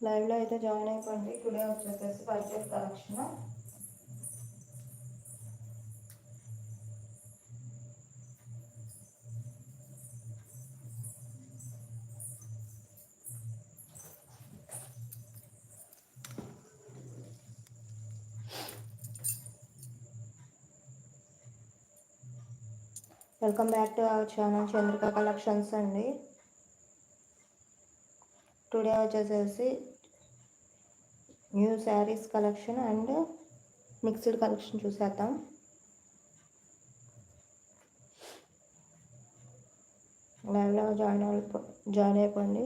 లైవ్లో అయితే జాయిన్ అయిపోండి. టుడే వచ్చేసేసి purchase collection welcome back to our channel Chandrika collections అండి. టుడే వచ్చేసేసి new saris collection and mixed collection చూసేద్దాం. లైవ్లో జాయిన్ అయిపో జాయిన్ అయిపోండి.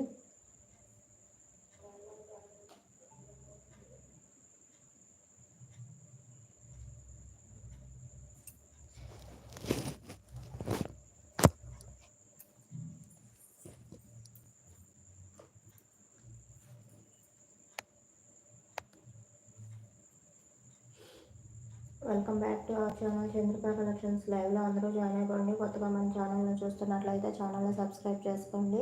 Welcome back to our channel. Chandrika collections లైవ్లో అందరూ జాయిన్ అయిపోండి. కొత్తగా మన ఛానల్ని చూస్తున్నట్లయితే ఛానల్ని సబ్స్క్రైబ్ చేసుకోండి.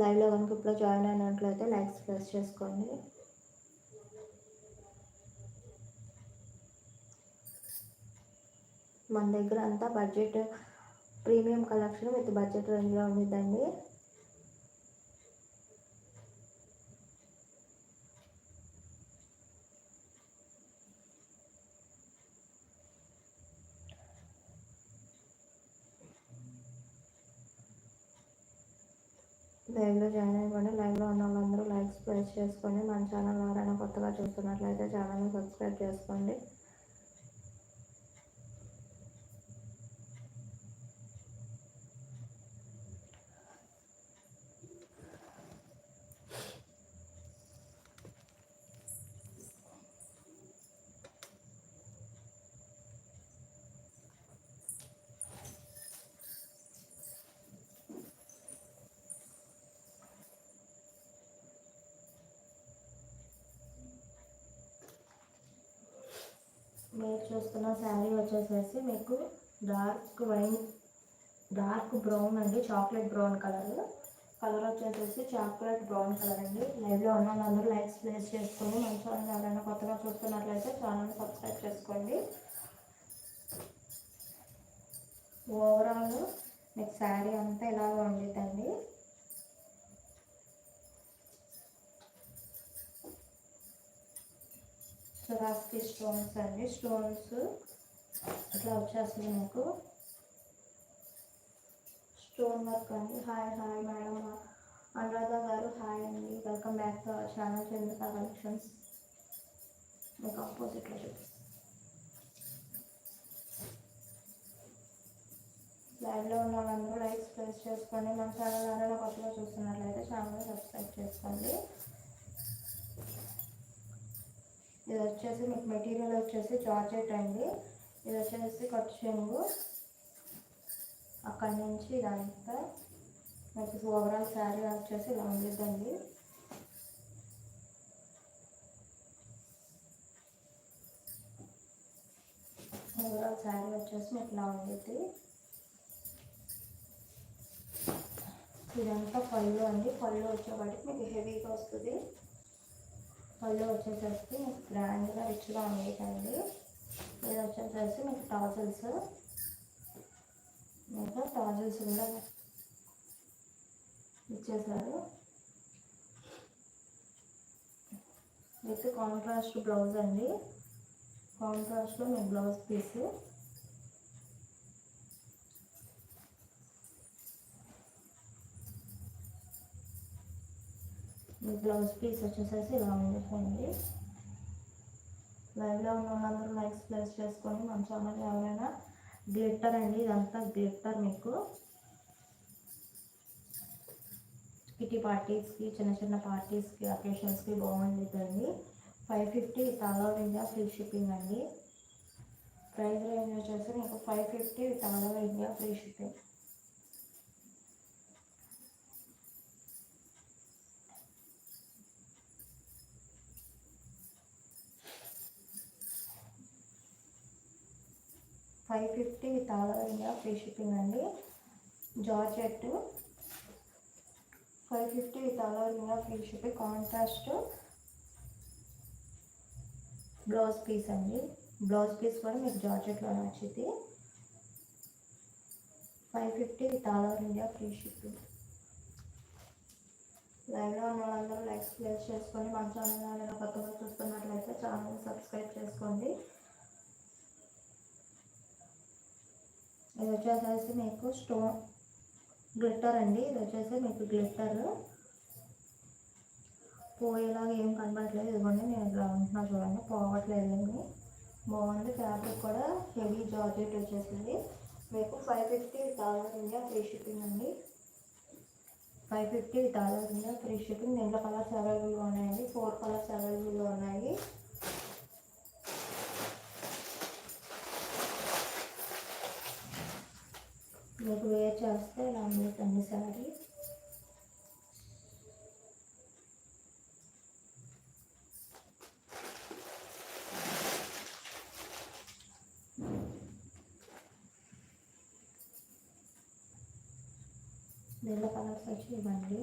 లైవ్లో కనుక ఇప్పుడు జాయిన్ అయినట్లయితే లైక్స్ ప్రెస్ చేసుకోండి. మన దగ్గర అంతా budget premium collection with budget రేంజ్లో ఉండిద్దండి. లైవ్లో జాయిన్ అయిపోండి లైవ్లో ఉన్న వాళ్ళందరూ లైక్స్ ప్రెస్ చేసుకొని మన ఛానల్ ఎవరైనా కొత్తగా చూస్తున్నట్లయితే ఛానల్ని సబ్స్క్రైబ్ చేసుకోండి. మీరు శారీ వచ్చేసేసి మీకు డార్క్ వైన్ డార్క్ బ్రౌన్ అండి చాక్లెట్ బ్రౌన్ కలర్. కలర్ వచ్చేసేసి చాక్లెట్ బ్రౌన్ కలర్ అండి. లైవ్లో ఉన్న వాళ్ళందరూ లైక్స్ ప్లేస్ చేసుకోండి. మన ఛానల్ ఎవరైనా కొత్తగా చూస్తున్నట్లయితే ఛానల్ సబ్స్క్రైబ్ చేసుకోండి. ఓవరాల్ మీకు శారీ అంతా ఇలాగ ఉండిద్దండి సురాస్కి స్టోన్స్ అండి. స్టోన్స్ ఇట్లా వచ్చేస్తుంది మీకు. స్టోన్ వర్క్ అండి. హాయ్ హాయ్ మేడం అనురాధ గారు హాయ్ అండి. Welcome back to our channel Chandrika collections మీకు ఆపోజిట్లో చూపిస్తాను. లైవ్లో ఉన్న వాళ్ళందరూ లైక్స్ ప్రెస్ చేసుకోండి మన ఛానల్ ఎవరైనా కొత్తగా చూస్తున్నట్లయితే ఛానల్ సబ్స్క్రైబ్ చేసుకోండి. ఇది వచ్చేసి మీకు మెటీరియల్ వచ్చేసి జార్జెట్ అండి. ఇది వచ్చేసి కట్ చెంగు. అక్కడి నుంచి ఇదంతా మీకు ఓవరాల్ శారీ వచ్చేసి ఇలా ఉండిద్దండి ఓవరాల్ శారీ వచ్చేసి మీకు ఇలా ఉండిద్ది ఇదంతా పళ్ళు అండి. పళ్ళు వచ్చేవాటికి మీకు హెవీగా వస్తుంది. పళ్ళు వచ్చేసరికి మీకు గ్రాండ్గా రిచ్గా ఉండేదండి ఇది వచ్చేసరికి మీకు టాజల్స్. మీకు టాజల్స్ కూడా ఇచ్చేసారు. విత్ కాంట్రాస్ట్ బ్లౌజ్ అండి. కాంట్రాస్ట్లో మీకు బ్లౌజ్ పీస్. బ్లౌజ్ పీస్ వచ్చేసేసి ఇలా ఉండిపోయింది. లైవ్లో ఉన్న వాళ్ళందరూ లైక్స్ ప్లేస్ చేసుకొని మన ఛానల్ ఎవరైనా గ్లిట్టర్ అండి ఇదంతా గ్లిట్టర్ మీకు. కిటీ పార్టీస్కి చిన్న చిన్న పార్టీస్కి అకేషన్స్కి బాగుంటుందండి five fifty all over India free shipping అండి ప్రైస్ రేంజ్ వచ్చేసి మీకు five fifty with all over India free shipping five fifty with all over India free shipping అండి. Georgette five fifty with all over India free shipping. Contrast blouse piece అండి. Blouse piece కూడా మీకు జార్జెట్లో నచ్చింది five fifty with all over India free shipping. లైవ్లో ఉన్న వాళ్ళందరూ likes place చేసుకొని మన ఛానల్ కొత్తగా చూస్తున్నట్లయితే ఛానల్ సబ్స్క్రైబ్ చేసుకోండి. ఇది వచ్చేసేసి మీకు స్టోన్ గ్లిట్టర్ అండి. ఇది వచ్చేసి మీకు గ్లిట్టర్. పోయేలాగా ఏం కనబడట్లేదు. ఇదిగోండి నేను ఇట్లా ఉంటున్నా చూడండి. పోవట్లేదు అండి. బాగుంది. ఫ్యాబ్రిక్ కూడా హెవీ జార్జెట్ వచ్చేసింది. మీకు five fifty dollar India free shipping అండి. Five fifty dollar India free shipping. దీంట్లో కలర్స్ అవైలబుల్గా ఉన్నాయండి. ఫోర్ కలర్స్ అవైలబుల్గా ఉన్నాయి. మీకు వేర్ చేస్తే ఇలా ఉంటుంది శారీ నీళ్ళ కలర్స్ వచ్చి ఇవ్వండి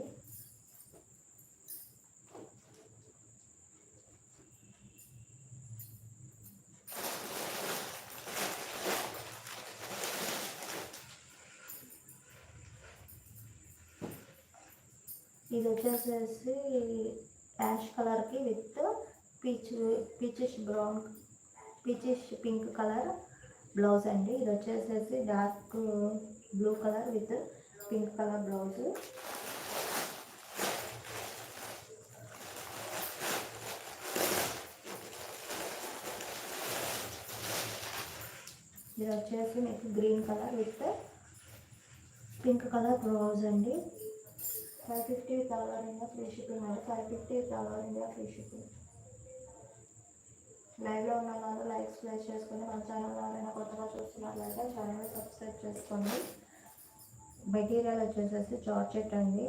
ఇది వచ్చేసేసి యాష్ కలర్కి with peach peachish brown peachish pink colour blouse అండి. ఇది వచ్చేసేసి dark blue colour with pink colour blouse. ఇది వచ్చేసి మీకు green colour with pink colour blouse అండి. ఫైవ్ ఫిఫ్టీ డాలర్ ఇంకా ఫ్రీ షిప్పింగ్ అండి ఫైవ్ ఫిఫ్టీ డాలర్ ఇంకా ఫ్రీ షిప్పింగ్. లైవ్లో ఉన్న వాళ్ళు లైక్స్ ప్లేస్ చేసుకుని మన ఛానల్ ఎవరైనా కొత్తగా చూస్తున్నట్లయితే ఛానల్ సబ్స్క్రైబ్ చేసుకోండి. మెటీరియల్ వచ్చేసేసి జార్జెట్ అండి.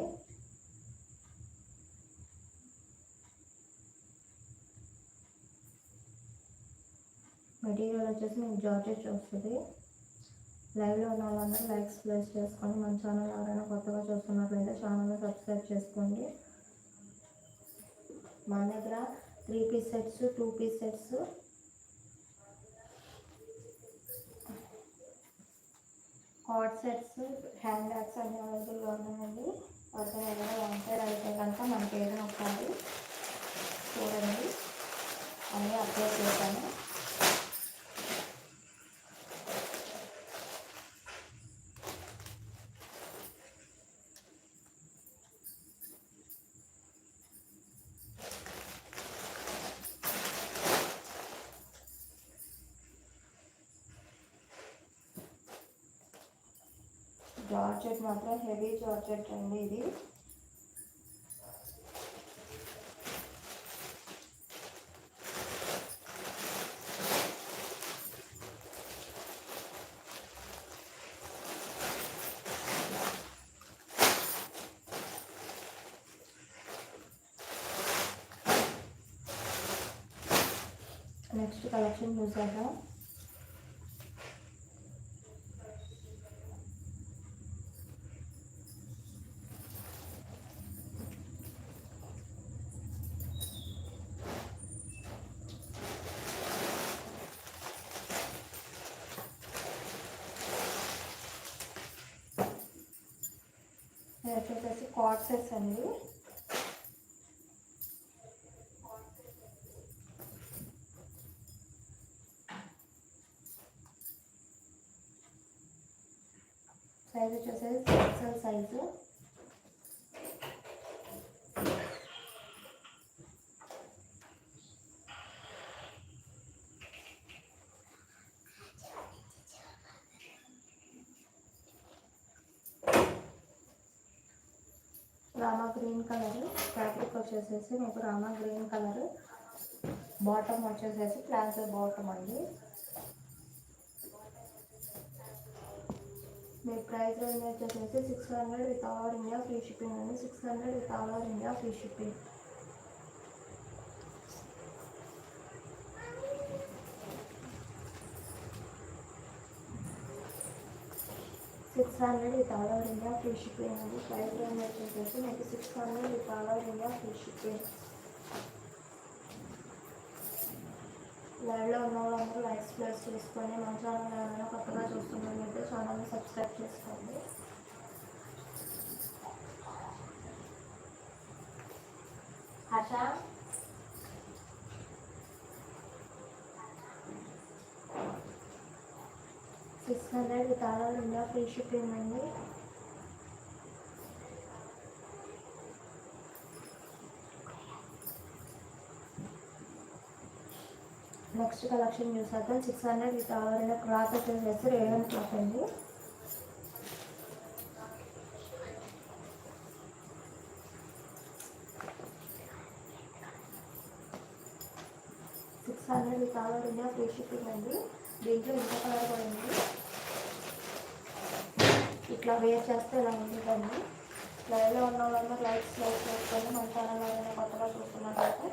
మెటీరియల్ వచ్చేసి మీకు జార్జెట్ వస్తుంది. లైవ్లో ఉన్న వాళ్ళందరూ లైక్స్ ప్లేస్ చేసుకొని మన ఛానల్ ఎవరైనా కొత్తగా చూస్తున్నట్లయితే ఛానల్ని సబ్స్క్రైబ్ చేసుకోండి. మన దగ్గర three piece sets two piece sets. Hot sets hand bags అన్ని అవైలబుల్గా ఉన్నాయండి. ఎవరికైనా ఏదైనా వాంటెడ్ అయితే కనుక మనకి ఏదైనా ఒకసారి చూడండి. అన్నీ అప్లోడ్ చేశాను. జార్జెట్ మాత్రం హెవీ జార్జెట్ అండి ఇది. నెక్స్ట్ కలెక్షన్ చూసాక ఇది వచ్చేసి కార్డ్ సెట్స్ అండి సైజ్ వచ్చేసి XL size Rama green colour fabric వచ్చేసేసి మీకు రామా గ్రీన్ కలర్. బాటమ్ వచ్చేసేసి ప్లాజో బాటమ్ అండి. మీ ప్రైస్ రేంజ్ వచ్చేసేసి six hundred with all over India free shipping అండి. Six hundred with all over India free shipping. Six hundred with all over India free shipping అండి price range వచ్చేసేసి మీకు six hundred with all over India free shipping లైవ్లో ఉన్న వాళ్ళందరూ likes place చేసుకొని మన channel ఏమైనా కొత్తగా చూస్తున్నట్లయితే ఛానల్ని సబ్స్క్రైబ్ చేసుకోండి. Harsha hundred with all over India free shipping అండి. నెక్స్ట్ కలెక్షన్ చూసేద్దాం. Six hundred with all over India cloth వచ్చేసి రేయన్ క్లాత్ అండి. Six hundred with all India free shipping అండి. దీంట్లో ఇంత కలర్ కూడా ఉంది ఇట్లా వేర్ చేస్తే ఇలా ఉంటుందండి. లైవ్లో ఉన్న వాళ్ళందరూ లైక్స్ లైక్ చేసుకొని మన ఛానల్ ఏదైనా కొత్తగా చూస్తున్నట్లయితే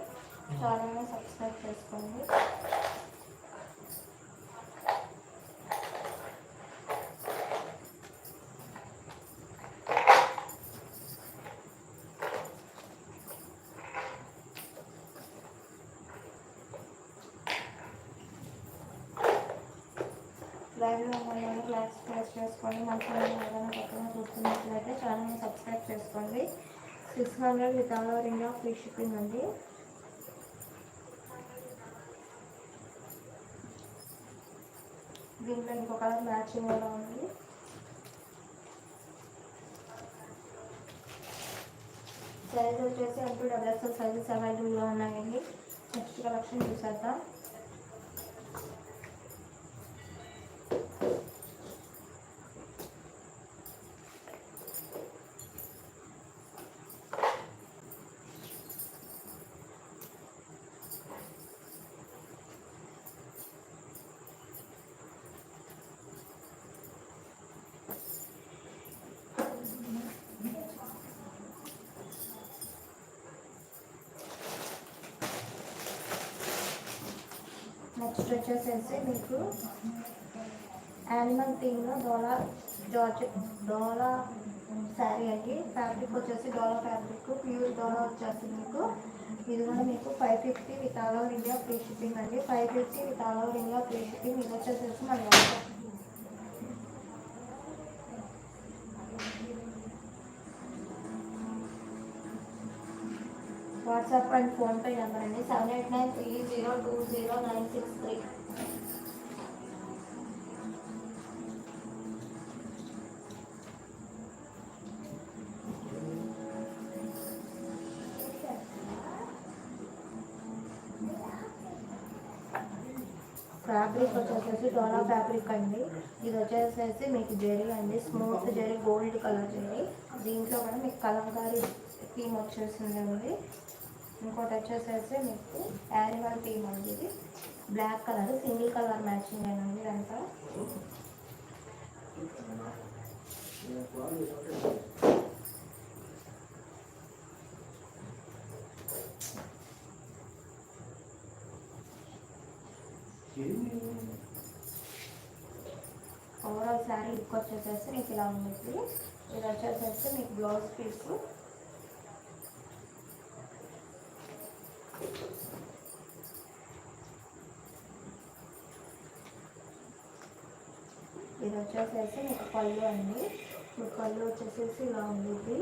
ఛానల్ని సబ్స్క్రైబ్ చేసుకోండి లైవ్లో ఉన్న లైక్స్ ప్రెస్ చేసుకోండి మన ఛానల్ ఏదైనా కొత్తగా చూస్తున్నట్లయితే ఛానల్ని సబ్స్క్రైబ్ చేసుకోండి. Six hundred with all over India free shipping అండి. దీంట్లో ఇంకో కలర్ మ్యాచింగ్ కూడా ఉంది. సైజ్ వచ్చేసి అంటూ డబల్ ఎక్స్ఎల్ సైజెస్ అవైలబుల్గా ఉన్నాయండి. నెక్స్ట్ కలెక్షన్ చూసేద్దాం. నెక్స్ట్ వచ్చేసేసి మీకు యానిమల్ థీమ్లో డోలా జార్జ్ డోలా శారీ అండి. ఫ్యాబ్రిక్ వచ్చేసి డోలా ఫ్యాబ్రిక్ ప్యూర్ డోలా వచ్చేసి మీకు ఇది కూడా మీకు five fifty with all over India free shipping అండి. Five fifty with all over India free shipping. ఇది వచ్చేసేసి మన వాట్సాప్ అండ్ ఫోన్పే నెంబర్ అండి. Seven eight nine three zero two zero nine six three. Fabric వచ్చేసేసి డోలా fabric అండి. ఇది వచ్చేసేసి మీకు జెరీ అండి. Smooth zari gold colour zari. దీంట్లో కూడా మీకు కలంకారీ థీమ్ వచ్చేసింది అండి ఇంకోటి వచ్చేసేసి మీకు యానిమల్ థీమ్ ఉంది ఇది. Black colour single colour matching అండి ఇదంతా? ఓవరాల్ శారీ లుక్ వచ్చేసేసి మీకు ఇలా ఉంటుంది ఇది వచ్చేసేసి మీకు బ్లౌజ్ పీస్ ఇది వచ్చేసేసి మీకు పళ్ళు అండి. మీకు పళ్ళు వచ్చేసేసి ఇలా ఉంటుంది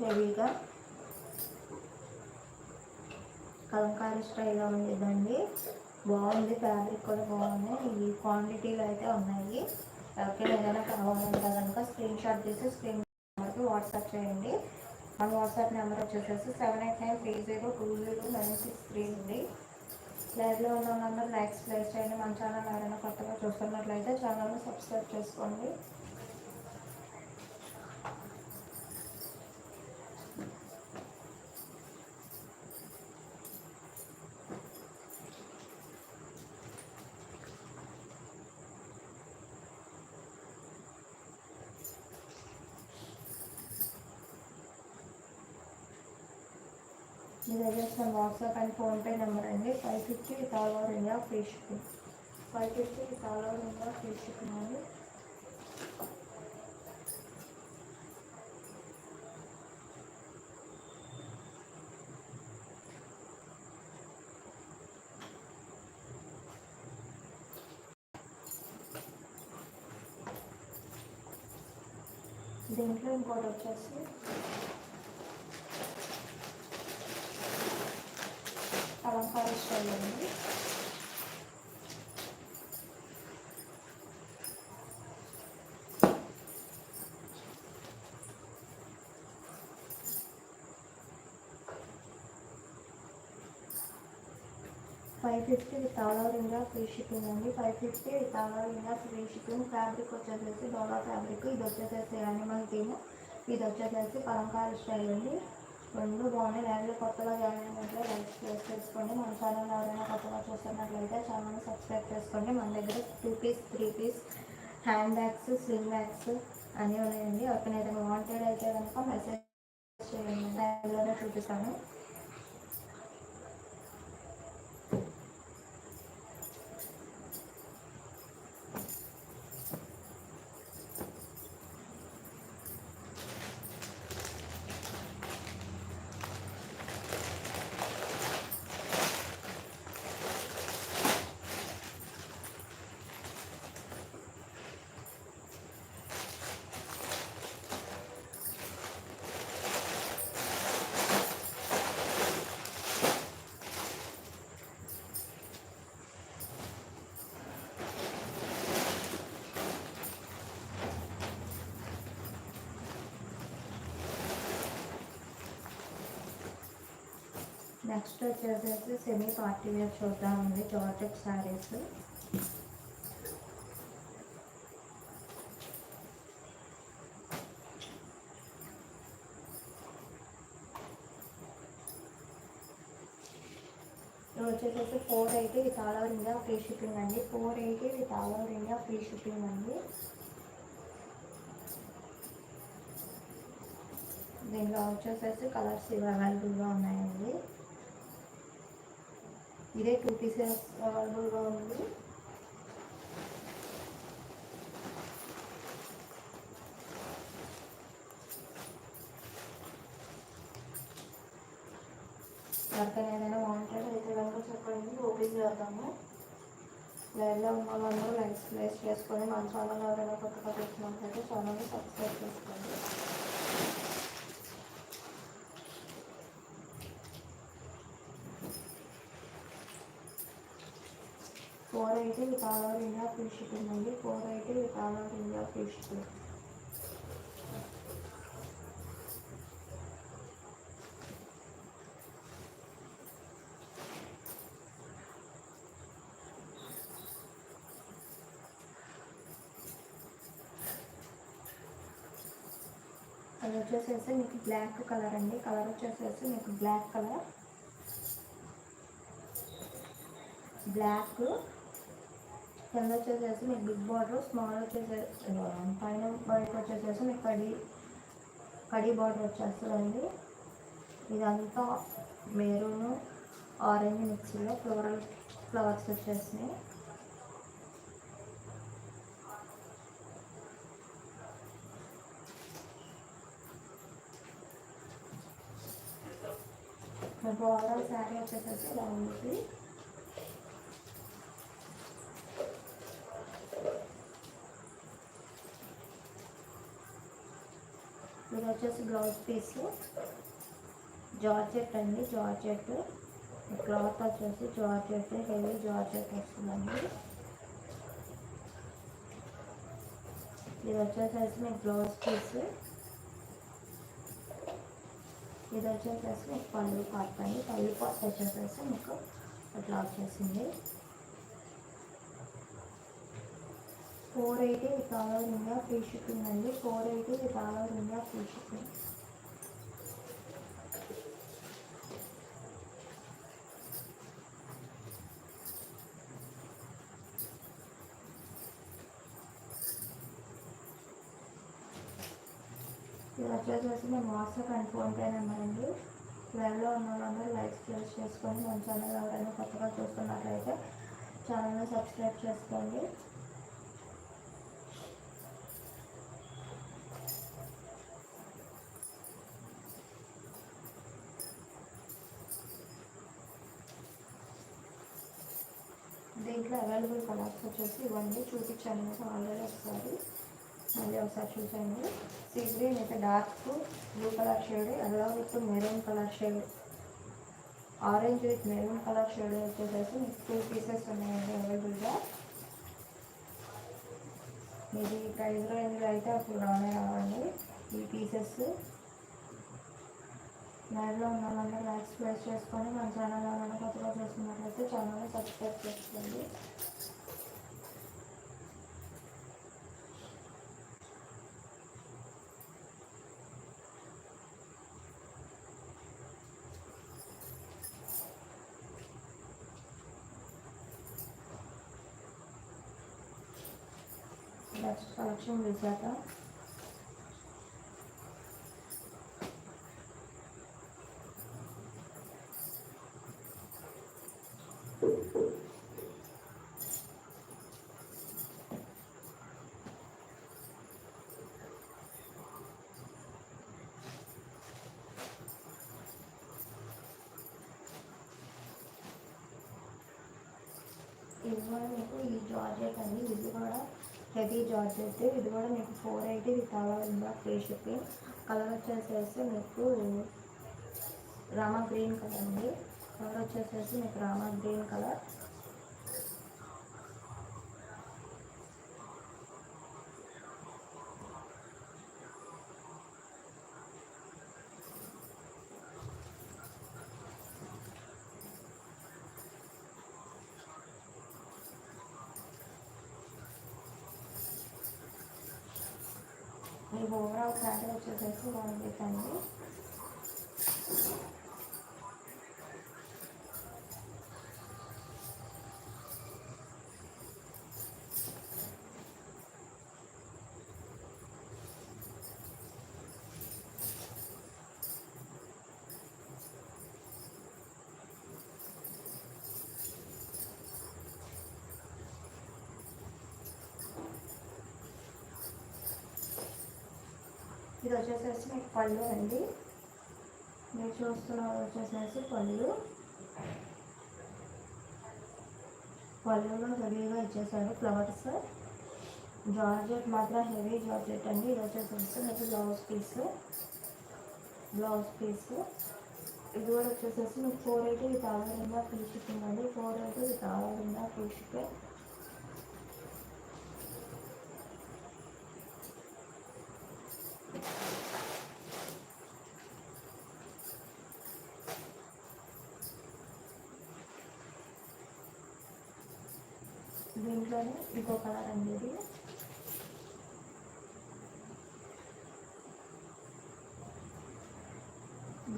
హెవీగా. కలంకారీ స్టైల్లో ఉండేదండి. బాగుంది ఫ్యాబ్రిక్ కూడా బాగుంది. ఇవి క్వాంటిటీలు అయితే ఉన్నాయి. ఎవరికైనా ఏదైనా కావాలంటే కనుక స్క్రీన్ షాట్ తీసి స్క్రీన్ నెంబర్కి వాట్సాప్ చేయండి. మన వాట్సాప్ నెంబర్ వచ్చేసేసి seven eight nine three zero two zero nine six three ఉంది లైవ్లో ఉన్న నెంబర్ లైక్స్ ప్లేస్ చేయండి. మన ఛానల్ ఎవరైనా కొత్తగా చూస్తున్నట్లయితే ఛానల్ని సబ్స్క్రైబ్ చేసుకోండి. మెసేజ్ నా వాట్సాప్ అండ్. ఫోన్పే నెంబర్ అండి five fifty with India free five fifty with India free అండి. దీంట్లో ఇంకోటి వచ్చేసి five fifty with all over India free shipping అండి. Five fifty with all over India free shipping. Fabric వచ్చేసేసి డోలా fabric. ఇది వచ్చేసేసి animal theme. ఇది వచ్చేసేసి కలంకారీ స్టైల్ అండి. రెండు బాగున్నాయి. లైవ్లో కొత్తగా జాయిన్ అయినట్లే లైక్ షేర్ చేసుకోండి. మన ఛానల్ ఎవరైనా కొత్తగా చూస్తున్నట్లయితే ఛానల్ని సబ్స్క్రైబ్ చేసుకోండి. మన దగ్గర two piece three piece hand bags sling bags అన్నీ ఉన్నాయండి. ఎవరికైనా ఏదైనా వాంటెడ్ అయితే కనుక మెసేజ్ చేయండి. లైవ్లోనే చూపిస్తాను. నెక్స్ట్ వచ్చేసేసి సెమీ పార్టీ వేర్ చూద్దామండి జార్జెట్ శారీస్ వచ్చేసి వచ్చేసేసి four eighty with all over India free shipping అండి. Four eighty with all over India free shipping అండి. దీనిలో వచ్చేసేసి కలర్స్ ఇవి అవైలబుల్గా ఉన్నాయండి ఇదే టూ పీసెస్ అవైలబుల్గా ఉంది. ఎవరికైనా ఏదైనా వాంటెడ్ అయితే కనుక చెప్పండి ఓపెన్ చేద్దాము. లైవ్లో ఉన్న వాళ్ళందరూ లైక్స్ ప్లేస్ చేసుకొని మన ఛానల్ ఎవరైనా కొత్తగా చూసినట్లయితే ఛానల్ని సబ్స్క్రైబ్ చేసుకోండి. Four eighty with all over India free shipping అండి four eighty with all over India free shipping అది వచ్చేసేసి మీకు బ్లాక్ కలర్ అండి. కలర్ వచ్చేసేసి మీకు బ్లాక్ కలర్. బ్లాక్ కింద వచ్చేసేసి మీకు బిగ్ బార్డర్ స్మాల్ వచ్చేసేసి పైన బయట వచ్చేసేసి మీకు కడి కడి బార్డర్ వచ్చేస్తుందండి. ఇదంతా మెరూన్ ఆరెంజ్ మిక్సీలో ఫ్లోరల్ ఫ్లవర్స్ వచ్చేసినాయి. మీకు శారీ వచ్చేసేసి ఇలా ఉంది ఇది వచ్చేసి బ్లౌజ్ పీస్ జార్జెట్ అండి జార్జెట్ క్లాత్ వచ్చేసి జార్జెట్ హెవీ జార్జెట్ వస్తుందండి. ఇది వచ్చేసేసి మీకు బ్లౌజ్ పీస్ ఇది వచ్చేసేసి మీకు పళ్ళు పార్ట్ అండి. పళ్ళు పార్ట్ వచ్చేసేసి మీకు అట్లా వచ్చేసింది four eighty with all over India free shipping అండి four eighty with all over India free shipping ఇది వచ్చేసేసి మేము వాట్సాప్ అండ్ ఫోన్పే నెంబర్ అండి. లైవ్లో ఉన్న వాళ్ళందరూ లైక్ షేర్ చేసుకొని మన ఛానల్ ఎవరైనా కొత్తగా చూస్తున్నట్లయితే ఛానల్ని సబ్స్క్రైబ్ చేసుకోండి. దీంట్లో అవైలబుల్ కలర్స్ వచ్చేసి ఇవన్నీ చూపించాను మీకు ఆల్రెడీ ఒకసారి. మళ్ళీ ఒకసారి చూసాను సీ గ్రీన్ అయితే dark blue colour shade yellow with maroon colour shade orange with maroon colour shade వచ్చేసేసి మీకు టూ పీసెస్ ఉన్నాయండి అవైలబుల్గా ఇది ప్రైస్ రేంజ్లో అయితే అప్పుడు రానే రావండి. ఈ పీసెస్ లైవ్లో ఉన్న వాళ్ళందరూ లైక్స్ ప్లేస్ చేసుకొని మన ఛానల్ ఏమైనా కొత్తగా చేస్తున్నట్లయితే ఛానల్ని సబ్స్క్రైబ్ చేసుకోండి. నెక్స్ట్ కలెక్షన్ చూసాక జార్జెట్ అండి ఇది కూడా హెవీ జార్జెట్ ఇది కూడా మీకు ఫోర్ ఎయిటీ విత్ ఆల్ ఉందా ఫ్రీ షిప్పింగ్ కలర్ వచ్చేసేసి మీకు రామా గ్రీన్ కలర్ అండి. కలర్ వచ్చేసేసి మీకు రామా గ్రీన్ కలర్. ఈ ఓవరాల్ శారీ వచ్చేసేసి బాగుంది ఇది వచ్చేసేసి మీకు పళ్ళు అండి. మీరు చూస్తున్నారు వచ్చేసేసి పళ్ళు. పళ్ళులో హెవీగా ఇచ్చేసారు ఫ్లవర్స్. జార్జెట్ మాత్రం హెవీ జార్జెట్ అండి. ఇది వచ్చేసేసి మీకు బ్లౌజ్ పీస్. Blouse piece. ఇది కూడా వచ్చేసేసి మీకు ఫోర్ ఎయిటీ ఇది ఆధారంగా ఫ్రీ షిప్పింగ్ ఫోర్ ఎయిటీ ఇది ఆధారంగా ఫ్రీ షిప్పింగ్ దీంట్లోనే ఇంకో కలర్ అండి ఇది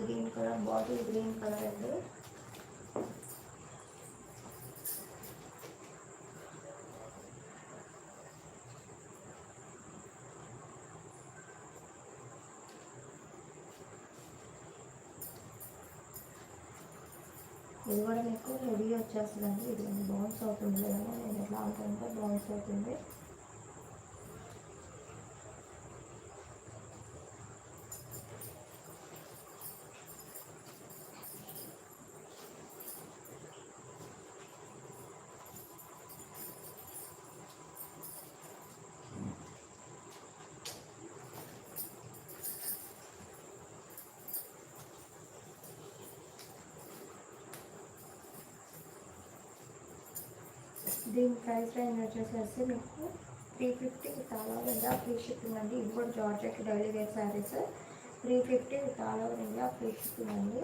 green colour bottle green colour అండి ఇది కూడా మీకు హెవీ వచ్చేస్తుందండి ఇది బౌన్స్ అవుతుంది కదా నేను ఎట్లా అనుకుంటే బౌన్స్ అవుతుంది దీని ప్రైస్ రేంజ్ వచ్చేసేసి మీకు త్రీ ఫిఫ్టీ చాలా ఇండియా ఫ్రీ షిప్పింగ్ అండి. ఇది కూడా georgette daily wear saris three fifty చాలా ఇండియా ఫ్రీ షిప్పింగ్ అండి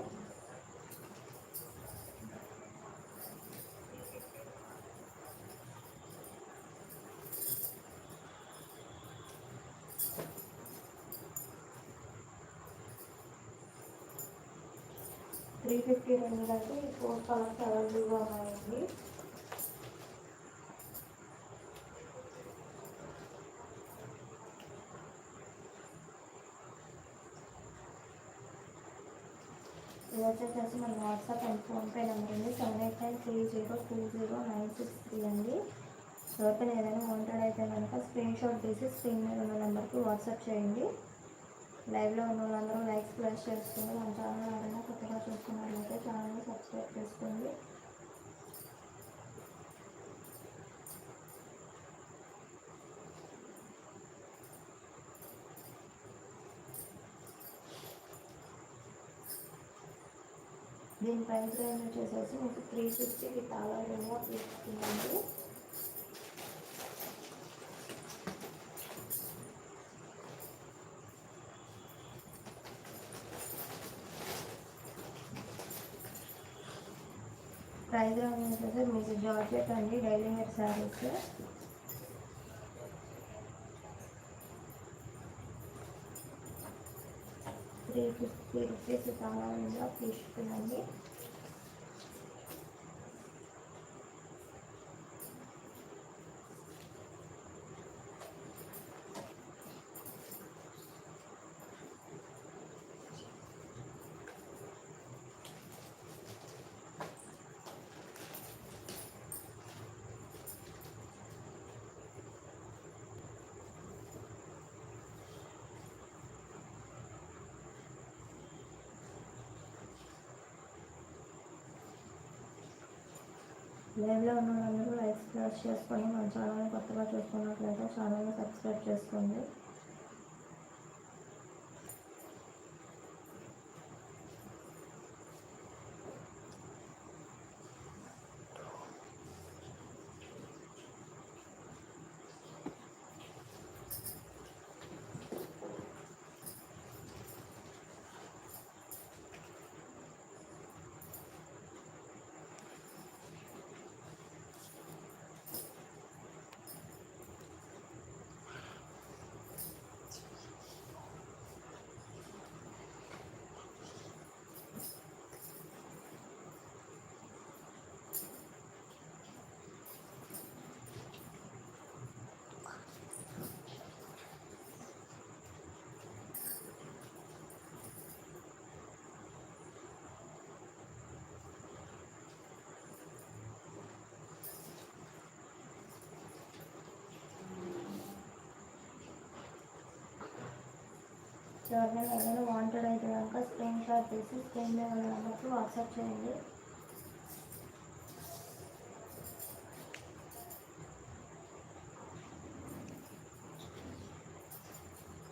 త్రీ ఫిఫ్టీ రెండు అంటే ఫోర్ కలర్స్ అవైలబుల్గా ఉన్నాయండి. వచ్చేసి మన వాట్సాప్ అండ్ ఫోన్పే నెంబర్ ఉంది. Seven eight nine three zero two zero nine six three అండి. ఎవరికైనా ఏదైనా వాంటెడ్ అయితే కనుక స్క్రీన్ షాట్ తీసి స్క్రీన్ మీద ఉన్న నెంబర్కి వాట్సాప్ చేయండి. లైవ్లో ఉన్న వాళ్ళందరూ లైక్స్ ప్రెస్ చేసుకుని మన ఛానల్ ఎవరైనా కొత్తగా చూస్తున్నట్లయితే ఛానల్ని సబ్స్క్రైబ్ చేసుకోండి. దీని ప్రైస్ రేంజ్ వచ్చేసేసి మీకు త్రీ ఫిఫ్టీకి చాలా విధంగా తీసుకుందండి ప్రైస్ రేంజ్ వచ్చేసి మీకు జార్జెట్ అండి daily wear saris. Three fifty rupees చాలా విధంగా లైవ్లో ఉన్న వాళ్ళందరూ లైక్ చేసుకొని మన ఛానల్ని కొత్తగా చూసుకున్నట్లయితే ఛానల్ని సబ్స్క్రైబ్ చేసుకోండి. ఎవరికైనా ఏదైనా వాంటెడ్ అయితే కనుక స్క్రీన్ షాట్ తీసి స్క్రీన్ మీద ఉన్న నెంబర్కి వాట్సాప్ చేయండి.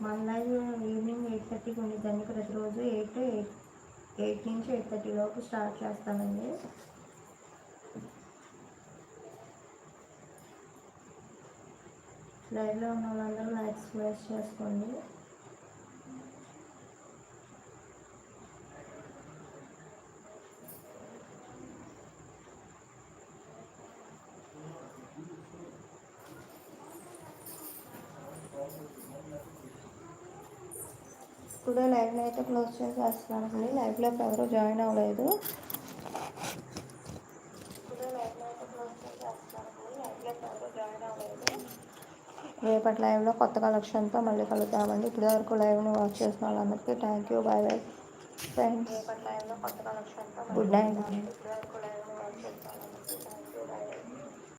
మన లైవ్ ఈవినింగ్ ఎయిట్ థర్టీకి ఉండిద్దండి ప్రతిరోజు ఎయిట్ ఎయిట్ ఎయిట్ నుంచి ఎయిట్ థర్టీ లోపు స్టార్ట్ చేస్తామండి. లైవ్లో ఉన్న వాళ్ళందరూ లైక్స్ ప్లేస్ చేసుకోండి. టుడే లైవ్లో అయితే క్లోజ్ చేసేస్తున్నానండి. లైవ్లో ఎవరు జాయిన్ అవ్వలేదు. రేపటి లైవ్లో కొత్త కలెక్షన్తో మళ్ళీ కలుద్దామండి. ఇప్పటి వరకు లైవ్ని వాచ్ చేసిన వాళ్ళందరికీ thank you. Bye bye. Friends. Good night.